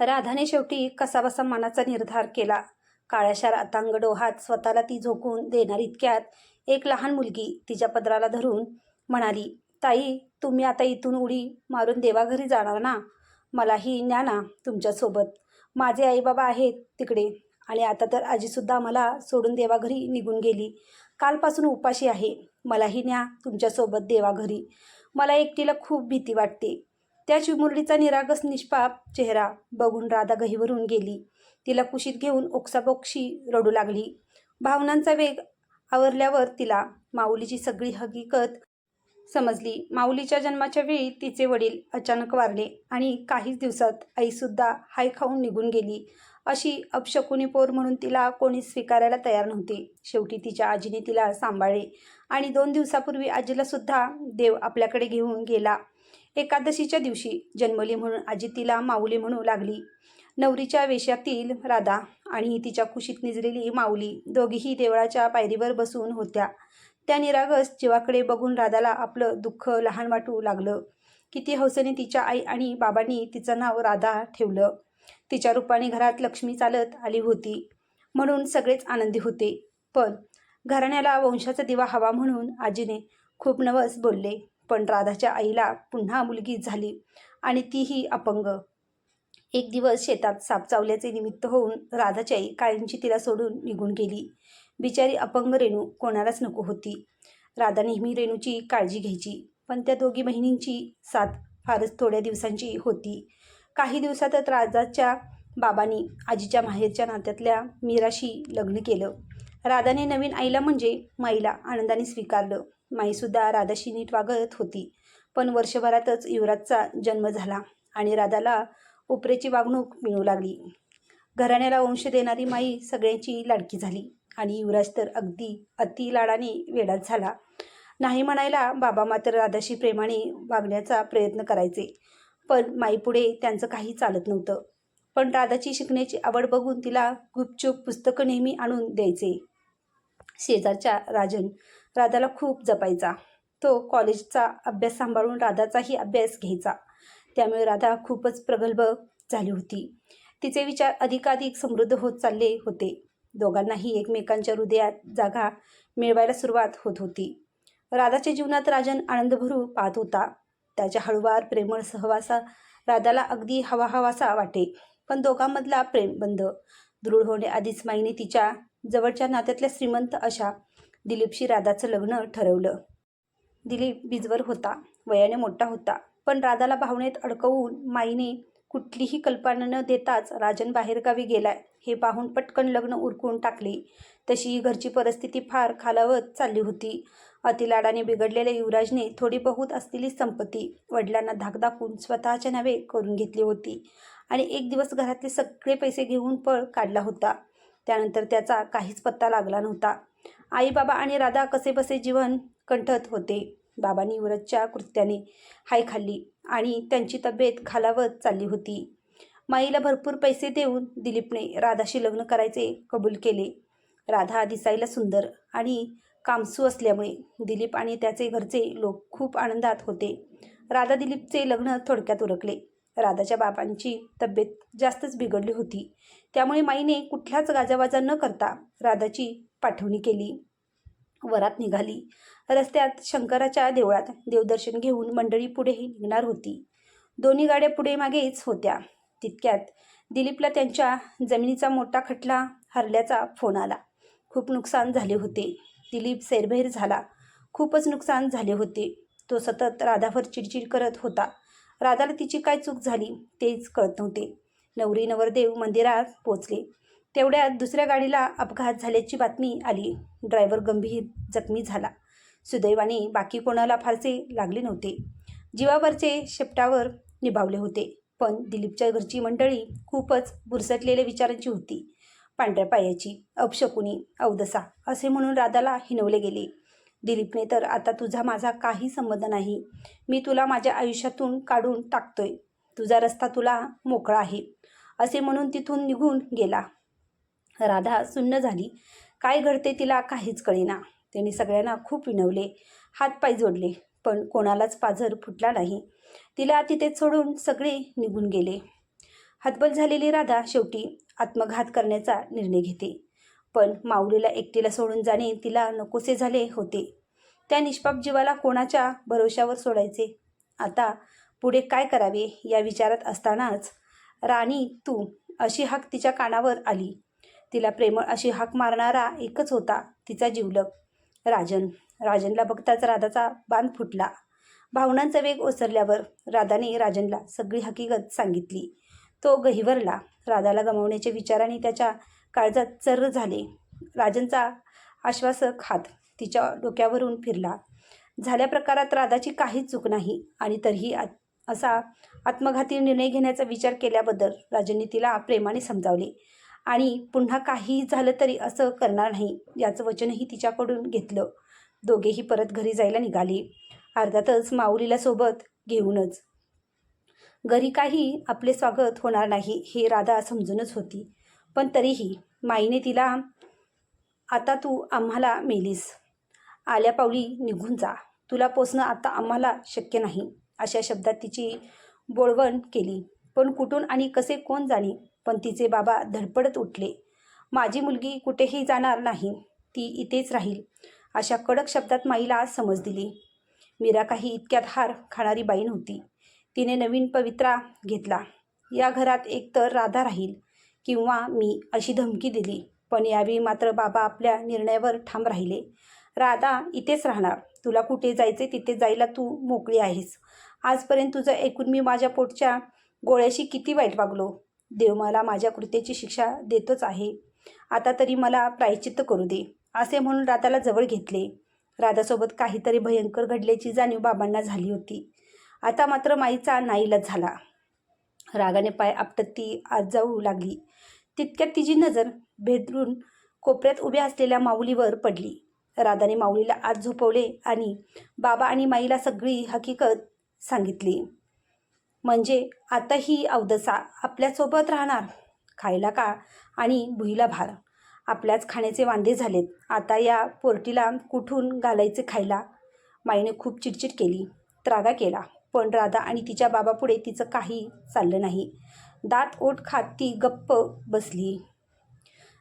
राधाने शेवटी कसाबसा मनाचा निर्धार केला. काळ्याशार अतांग डोहात स्वतःला ती झोकून देणार इतक्यात एक लहान मुलगी तिच्या पदराला धरून म्हणाली ताई तुम्ही आता इथून उडी मारून देवाघरी जाणार ना? मलाही न्या ना तुमच्यासोबत. माझे आईबाबा आहेत तिकडे आणि आता तर आजीसुद्धा मला सोडून देवाघरी निघून गेली. कालपासून उपाशी आहे. मलाही न्या तुमच्यासोबत देवाघरी. मला एकटीला खूप भीती वाटते. त्या चिमुरडीचा निरागस निष्पाप चेहरा बघून राधा गहीवरून गेली. तिला कुशीत घेऊन ओक्साबोक्षी रडू लागली. भावनांचा वेग आवरल्यावर तिला माऊलीची सगळी हकीकत समजली. माऊलीच्या जन्माच्या वेळी तिचे वडील अचानक वारले आणि काहीच दिवसात आईसुद्धा हाय खाऊन निघून गेली. अशी अपशकुनी पोर म्हणून तिला कोणी स्वीकारायला तयार नव्हते. शेवटी तिच्या आजीने तिला सांभाळले आणि दोन दिवसापूर्वी आजीला सुद्धा देव आपल्याकडे घेऊन गेला. एकादशीच्या दिवशी जन्मली म्हणून आजी तिला माऊली म्हणू लागली. नवरीच्या वेशातील राधा आणि तिच्या कुशीत निजलेली माऊली दोघीही देवळाच्या पायरीवर बसून होत्या. त्या निरागस जीवाकडे बघून राधाला आपलं दुःख लहान वाटू लागलं. किती हौसेने तिच्या आई आणि बाबांनी तिचं नाव राधा ठेवलं. तिच्या रूपाने घरात लक्ष्मी चालत आली होती. म्हणून सगळेच आनंदी होते. पण घराण्याला वंशाचा दिवा हवा म्हणून आजीने खूप नवस बोलले. पण राधाच्या आईला पुन्हा मुलगी झाली आणि तीही अपंग. एक दिवस शेतात साप चावल्याचे निमित्त होऊन राधाची आई कायमची तिला सोडून निघून गेली. बिचारी अपंग रेणू कोणालाच नको होती. राधा नेहमी रेणूची काळजी घ्यायची पण त्या दोघी बहिणींची साथ फारच थोड्या दिवसांची होती. काही दिवसातच राजाच्या बाबांनी आजीच्या माहेरच्या नात्यातल्या मीराशी लग्न केलं. राधाने नवीन आईला म्हणजे माईला आनंदाने स्वीकारलं. माईसुद्धा राधाशी नीट वागत होती. पण वर्षभरातच युवराजचा जन्म झाला आणि राधाला उपरेची वागणूक मिळू लागली. घराण्याला वंश देणारी माई सगळ्यांची लाडकी झाली आणि युवराज तर अगदी अति लाडाने वेडाच झाला. नाही म्हणायला बाबा मात्र राधाशी प्रेमाने वागण्याचा प्रयत्न करायचे. पण माईपुढे त्यांचं काही चालत नव्हतं. पण राधाची शिकण्याची आवड बघून तिला गुपचूप पुस्तकं नेहमी आणून द्यायचे. शेजारच्या राजन राधाला खूप जपायचा. तो कॉलेजचा अभ्यास सांभाळून राधाचाही अभ्यास घ्यायचा. त्यामुळे राधा खूपच प्रगल्भ झाली होती. तिचे विचार अधिकाधिक समृद्ध होत चालले होते. दोघांनाही एकमेकांच्या हृदयात जागा मिळवायला सुरुवात होत होती. राधाच्या जीवनात राजन आनंदभरू पाहत होता. त्याच्या हळुवार प्रेमळ सहवासा राधाला अगदी हवाहवासा वाटे पण दोघांमधला प्रेमबंध दृढ होण्याआधीच माईने तिच्या जवळच्या नात्यातल्या श्रीमंत अशा दिलीपशी राधाचं लग्न ठरवलं. दिलीप बीजवर होता. वयाने मोठा होता. पण राधाला भावनेत अडकवून माईने कुठलीही कल्पना न देताच राजन बाहेरगावी गेलाय. हे पाहून पटकन लग्न उरकून टाकले. तशी घरची परिस्थिती फार खालावत चालली होती. अतिलाडाने बिघडलेल्या युवराजने थोडी बहुत असलेली संपत्ती वडिलांना धाक दाखवून स्वतःच्या नावे करून घेतली होती आणि एक दिवस घरातले सगळे पैसे घेऊन पळ काढला होता. त्यानंतर त्याचा काहीच पत्ता लागला नव्हता. आई बाबा आणि राधा कसेबसे जीवन कंठत होते. बाबांनी युवराजच्या कृत्याने हाय खाल्ली आणि त्यांची तब्येत खालावत चालली होती. माईला भरपूर पैसे देऊन दिलीपने राधाशी लग्न करायचे कबूल केले. राधा दिसायला सुंदर आणि कामसू असल्यामुळे दिलीप आणि त्याचे घरचे लोक खूप आनंदात होते. राधा दिलीपचे लग्न थोडक्यात उरकले. राधाच्या बाबांची तब्येत जास्तच बिघडली होती. त्यामुळे माईने कुठल्याच गाजावाजा न करता राधाची पाठवणी केली. वरात निघाली. रस्त्यात शंकराच्या देवळात देवदर्शन घेऊन मंडळी पुढे निघणार होती. दोन्ही गाड्या पुढे मागेच होत्या. तितक्यात दिलीपला त्यांच्या जमिनीचा मोठा खटला हरल्याचा फोन आला. खूप नुकसान झाले होते. दिलीप सैरभैर झाला. खूपच नुकसान झाले होते. तो सतत राधावर चिडचिड करत होता. राधाला तिची काय चूक झाली तेच कळत नव्हते. नवरी नवरदेव मंदिरात पोचले तेवढ्यात दुसऱ्या गाडीला अपघात झाल्याची बातमी आली. ड्रायव्हर गंभीर जखमी झाला. सुदैवाने बाकी कोणाला फारसे लागले नव्हते. जीवावरचे शेपटावर निभावले होते. पण दिलीपच्या घरची मंडळी खूपच बुरसटलेल्या विचारांची होती. पांढऱ्या पायाची अपशकुनी अवदसा असे म्हणून राधाला हिनवले गेले. दिलीपने तर आता तुझा माझा काही संबंध नाही. मी तुला माझ्या आयुष्यातून काढून टाकतोय. तुझा रस्ता तुला मोकळा आहे. असे म्हणून तिथून निघून गेला. राधा सुन्न झाली. काय घडते तिला काहीच कळेना. त्याने सगळ्यांना खूप विनवले. हातपाय जोडले पण कोणालाच पाझर फुटला नाही. तिला तिथे सोडून सगळे निघून गेले. हतबल झालेली राधा शेवटी आत्मघात करण्याचा निर्णय घेते. पण माऊलीला एकटीला सोडून जाणे तिला नकोसे झाले होते. त्या निष्पाप जीवाला कोणाच्या भरोशावर सोडायचे? आता पुढे काय करावे या विचारात असतानाच राणी तू अशी हाक तिच्या कानावर आली. तिला प्रेमळ अशी हाक मारणारा एकच होता तिचा जिवलक राजन राजनला बघताच राधाचा बांध फुटला. भावनांचा वेग ओसरल्यावर राधाने राजनला सगळी हकीकत सांगितली. तो गहिवरला. राधाला गमावण्याच्या विचाराने त्याच्या काळजात चर्र झाले. राजनचा आश्वासक हात तिच्या डोक्यावरून फिरला. झाल्या प्रकारात राधाची काहीच चूक नाही आणि तरीही आत असा आत्मघाती निर्णय घेण्याचा विचार केल्याबद्दल राजांनी तिला प्रेमाने समजावले. आणि पुन्हा काहीही झालं तरी असं करणार नाही याचं वचनही तिच्याकडून घेतलं. दोघेही परत घरी जायला निघाले. अर्थातच माऊलीला सोबत घेऊनच. घरी काही आपले स्वागत होणार नाही हे राधा समजूनच होती. पण तरीही माईने तिला आता तू आम्हाला मेलीस. आल्या पावली निघून जा. तुला पोचणं आता आम्हाला शक्य नाही अशा शब्दात तिची बोळवण केली. पण कुठून आणि कसे कोण जाणे? पण तिचे बाबा धडपडत उठले. माझी मुलगी कुठेही जाणार नाही. ती इथेच राहील अशा कडक शब्दात माईला समज दिली. मीरा काही इतक्यात हार खाणारी बाई नव्हती. तिने नवीन पवित्रा घेतला. या घरात एकतर राधा राहील किंवा मी अशी धमकी दिली. पण यावेळी मात्र बाबा आपल्या निर्णयावर ठाम राहिले. राधा इथेच राहणार. तुला कुठे जायचे तिथे जायला तू मोकळी आहेस. आजपर्यंत तुझं ऐकून मी माझ्या पोटच्या गोळ्याशी किती वाईट वागलो. देव मला माझ्या कृत्याची शिक्षा देतोच आहे. आता तरी मला प्रायचित्त करू दे असे म्हणून राधाला जवळ घेतले. राधासोबत काहीतरी भयंकर घडल्याची जाणीव बाबांना झाली होती. आता मात्र माईचा नाईलाच झाला. रागाने पाय आपटत ती आज जाऊ लागली. तितक्यात तिची नजर भेदरून कोपऱ्यात उभ्या असलेल्या माऊलीवर पडली. राधाने माऊलीला आत झोपवले आणि बाबा आणि माईला सगळी हकीकत सांगितली. म्हणजे आता ही अवदसा आपल्यासोबत राहणार? खायला का? आणि भुईला भार. आपल्याच खाण्याचे वांदे झालेत. आता या पोरटीला कुठून घालायचे खायला? माईने खूप चिडचिड केली. त्रागा केला. पण राधा आणि तिच्या बाबापुढे तिचं काही चाललं नाही. दात ओठ खात ती गप्प बसली.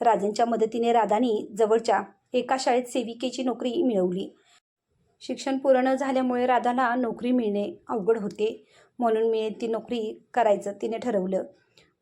राजांच्या मदतीने राधाने जवळच्या एका शाळेत सेविकेची नोकरी मिळवली. शिक्षण पूर्ण झाल्यामुळे राधाला नोकरी मिळणे अवघड होते. म्हणून मी ती नोकरी करायचं तिने ठरवलं.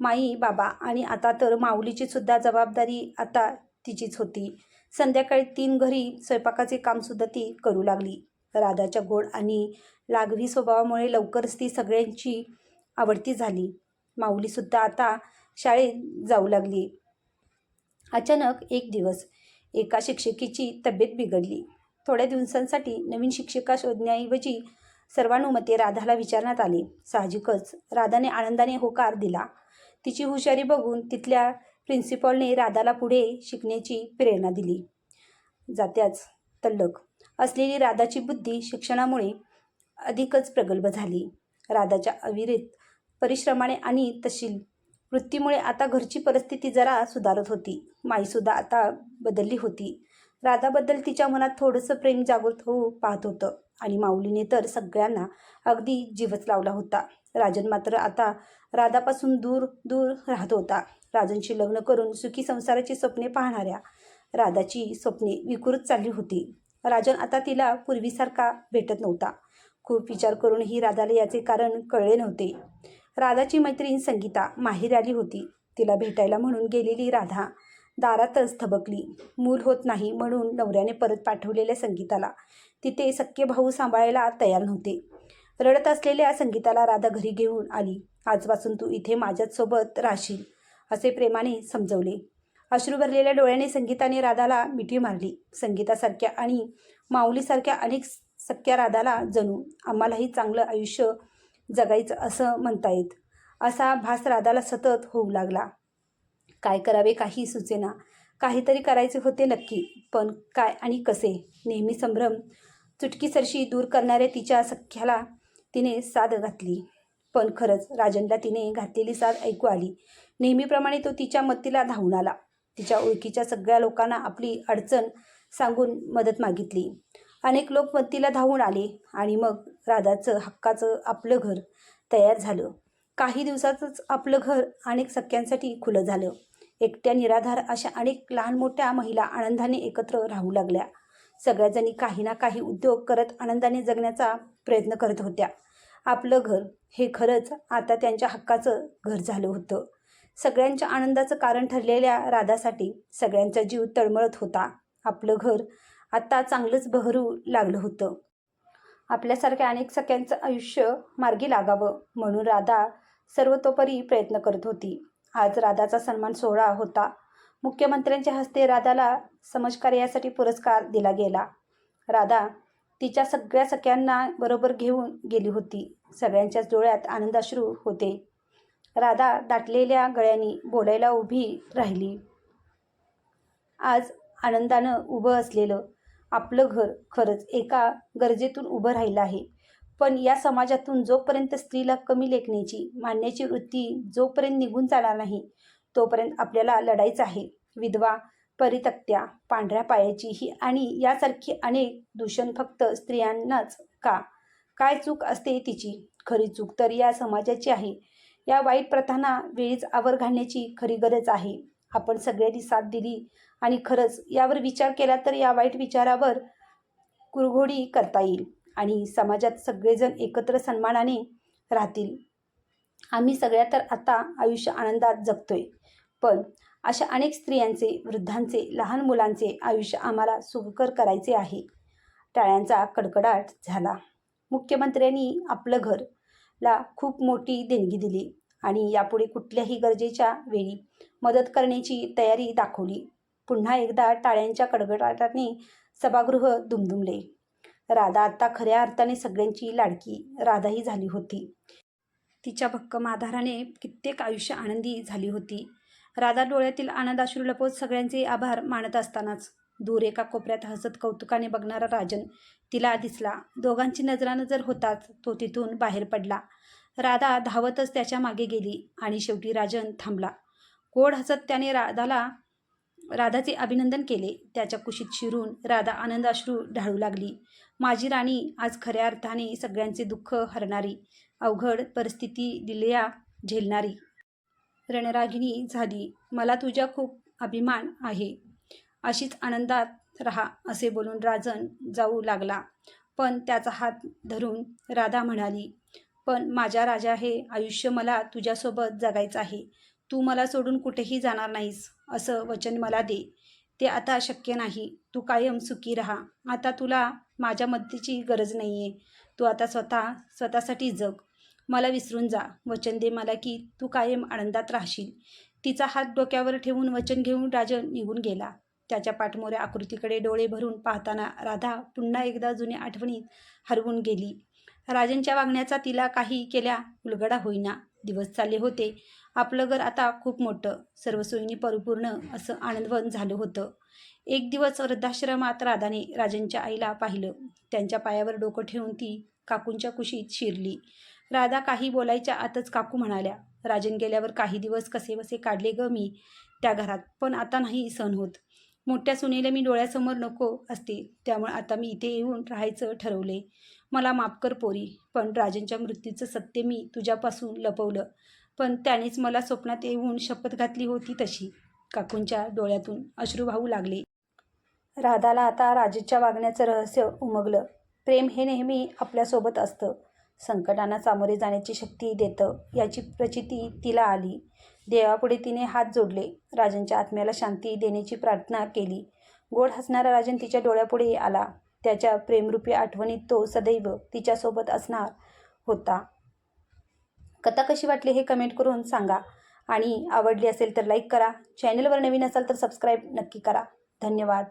माई बाबा आणि आता तर माऊलीची सुद्धा जबाबदारी आता तिचीच होती. संध्याकाळी तीन घरी स्वयंपाकाचे कामसुद्धा ती करू लागली. राधाच्या गोड आणि लागवी स्वभावामुळे लवकरच ती सगळ्यांची आवडती झाली. माऊलीसुद्धा आता शाळेत जाऊ लागली. अचानक एक दिवस एका शिक्षिकेची तब्येत बिघडली. थोड्या दिवसांसाठी नवीन शिक्षिका शोधण्याऐवजी सर्वानुमते राधाला विचारण्यात आले. साहजिकच राधाने आनंदाने होकार दिला. तिची हुशारी बघून तिथल्या प्रिन्सिपॉलने राधाला पुढे शिकण्याची प्रेरणा दिली. जात्याच तल्लक असलेली राधाची बुद्धी शिक्षणामुळे अधिकच प्रगल्भ झाली. राधाच्या अविरत परिश्रमाने आणि तशील. वृत्तीमुळे आता घरची परिस्थिती जरा सुधारत होती. माईसुद्धा आता बदलली होती. राधाबद्दल तिच्या मनात थोडंसं प्रेम जागृत होऊ पाहत होतं आणि माऊलीने तर सगळ्यांना अगदी जीवच लावला होता. राजन मात्र आता राधापासून दूर दूर राहत होता. राजनशी लग्न करून सुखी संसाराची स्वप्ने पाहणाऱ्या राधाची स्वप्ने विकृत चालली होती. राजन आता तिला पूर्वीसारखा भेटत नव्हता. खूप विचार करूनही राधाला याचे कारण कळले नव्हते. राधाची मैत्रीण संगीता माहीर आली होती. तिला भेटायला म्हणून गेलेली राधा दारातच थबकली. मूल होत नाही म्हणून नवऱ्याने परत पाठवलेल्या संगीताला. तिथे सख्खे भाऊ सांभाळायला तयार नव्हते. रडत असलेल्या संगीताला राधा घरी घेऊन आली. आजपासून तू इथे माझ्यासोबत राहशील असे प्रेमाने समजवले. अश्रू भरलेल्या डोळ्याने संगीताने राधाला मिठी मारली. संगीतासारख्या आणि माऊलीसारख्या अनेक सख्या राधाला जणू. आम्हालाही चांगलं आयुष्य जगायचं असं म्हणता येत असा भास राधाला सतत होऊ लागला. काय करावे काही सुचेना. काहीतरी करायचे होते नक्की पण काय आणि कसे? नेहमी संभ्रम चुटकीसरशी दूर करणाऱ्या तिच्या सख्याला तिने साध घातली. पण खरंच राजनला तिने घातलेली साध ऐकू आली. नेहमीप्रमाणे तो तिच्या मत्तीला धावून आला. तिच्या ओळखीच्या सगळ्या लोकांना आपली अडचण सांगून मदत मागितली. अनेक लोक मत्तीला धावून आले आणि मग राधाचं हक्काचं आपलं घर तयार झालं. काही दिवसातच आपलं घर अनेक सख्यांसाठी खुलं झालं. एकट्या निराधार अशा अनेक लहान मोठ्या महिला आनंदाने एकत्र राहू लागल्या. सगळ्याजणी काही ना काही उद्योग करत आनंदाने जगण्याचा प्रयत्न करत होत्या. आपलं घर हे खरंच आता त्यांच्या हक्काचं घर झालं होतं. सगळ्यांच्या आनंदाचं कारण ठरलेल्या राधासाठी सगळ्यांचा जीव तळमळत होता. आपलं घर आत्ता चांगलंच बहरू लागलं होतं. आपल्यासारख्या अनेक सख्यांचं आयुष्य मार्गी लागावं म्हणून राधा सर्वतोपरी प्रयत्न करत होती. आज राधाचा सन्मान सोहळा होता. मुख्यमंत्र्यांच्या हस्ते राधाला समाजकार्यासाठी पुरस्कार दिला गेला. राधा तिच्या सगळ्या सख्यांना बरोबर घेऊन गेली होती. सगळ्यांच्याच डोळ्यात आनंदाश्रू होते. राधा दाटलेल्या गळ्यांनी बोलायला उभी राहिली. आज आनंदानं उभं असलेलं आपलं घर खरंच एका गरजेतून उभं राहिलं आहे. पण या समाजातून जोपर्यंत स्त्रीला कमी लेखण्याची मानण्याची वृत्ती जोपर्यंत निघून जाणार नाही तोपर्यंत आपल्याला लढायचं आहे. विधवा परितक्त्या पांढऱ्या पायाची ही आणि यासारखी अनेक दूषण फक्त स्त्रियांनाच का? काय चूक असते तिची? खरी चूक तर या समाजाची आहे. या वाईट प्रथांना वेळीच आवर घालण्याची खरी गरज आहे. आपण सगळ्यांनी साथ दिली आणि खरंच यावर विचार केला तर या वाईट विचारावर कुरघोडी करता येईल आणि समाजात सगळेजण एकत्र सन्मानाने राहतील. आम्ही सगळ्या तर आता आयुष्य आनंदात जगतोय पण अशा अनेक स्त्रियांचे वृद्धांचे लहान मुलांचे आयुष्य आम्हाला सुखकर करायचे आहे. टाळ्यांचा कडकडाट झाला. मुख्यमंत्र्यांनी आपलं घरला खूप मोठी देणगी दिली आणि यापुढे कुठल्याही गरजेच्या वेळी मदत करण्याची तयारी दाखवली. पुन्हा एकदा टाळ्यांच्या कडगडाटाने सभागृह दुमदुमले. राधा आता खऱ्या अर्थाने सगळ्यांची लाडकी राधाही झाली होती. तिच्या भक्कम आधाराने कित्येक आयुष्य आनंदी झाली होती. राधा डोळ्यातील आनंदाश्रू लपवत सगळ्यांचे आभार मानत असतानाच दूर एका कोपऱ्यात हसत कौतुकाने बघणारा राजन तिला दिसला. दोघांची नजरानजर होताच तो तिथून बाहेर पडला. राधा धावतच त्याच्यामागे गेली आणि शेवटी राजन थांबला. गोड हसत त्याने राधाला राधाचे अभिनंदन केले. त्याच्या कुशीत शिरून राधा आनंदाश्रू ढाळू लागली. माझी राणी आज खऱ्या अर्थाने सगळ्यांचे दुःख हरणारी. अवघड परिस्थिती दिल्या झेलणारी. रणरागिणी झाली. मला तुझ्या खूप अभिमान आहे. अशीच आनंदात राहा असे बोलून राजन जाऊ लागला. पण त्याचा हात धरून राधा म्हणाली पण माझ्या राजा हे आयुष्य मला तुझ्यासोबत जगायचं आहे. तू मला सोडून कुठेही जाणार नाहीस. असं वचन मला दे. ते आता शक्य नाही. तू कायम सुखी राहा. आता तुला माझ्या मदतीची गरज नाही आहे तू आता स्वतः स्वतःसाठी जग. मला विसरून जा. वचन दे मला की तू कायम आनंदात राहशील. तिचा हात डोक्यावर ठेवून वचन घेऊन राजन निघून गेला. त्याच्या पाठमोऱ्या आकृतीकडे डोळे भरून पाहताना राधा पुन्हा एकदा जुन्या आठवणीत हरवून गेली. राजनच्या वागण्याचा तिला काही केल्या उलगडा होईना. दिवस चालले होते. आपलं घर आता खूप मोठं सर्व सोयींनी परिपूर्ण असं आनंदवन झालं होतं. एक दिवस वृद्धाश्रमात राधाने राजांच्या आईला पाहिलं. त्यांच्या पायावर डोकं ठेवून ती काकूंच्या कुशीत शिरली. राधा काही बोलायच्या आतच काकू म्हणाल्या राजन गेल्यावर काही दिवस कसे बसे काढले ग मी? त्या घरात पण आता नाही सण होत. मोठ्या सुनेला मी डोळ्यासमोर नको असते. त्यामुळे आता मी इथे येऊन राहायचं ठरवले. मला माफ कर पोरी पण राजनच्या मृत्यूचं सत्य मी तुझ्यापासून लपवलं. पण त्यानेच मला स्वप्नात येऊन शपथ घातली होती तशी. काकूंच्या डोळ्यातून अश्रू वाहू लागले. राधाला आता राजेच्या वागण्याचं रहस्य उमगलं. प्रेम हे नेहमी आपल्यासोबत असतं. संकटांना सामोरे जाण्याची शक्ती देतं याची प्रचिती तिला आली. देवापुढे तिने हात जोडले. राजनच्या आत्म्याला शांती देण्याची प्रार्थना केली. गोड हसणारा राजन तिच्या डोळ्यापुढे आला. त्याच्या प्रेमरूपी आठवणीत तो सदैव तिच्यासोबत असणार होता. कथा कशी वाटली हे कमेंट करून सांगा. आणि आवडली असेल तर लाईक करा. चॅनलवर नवीन असाल तर सबस्क्राईब नक्की करा. धन्यवाद.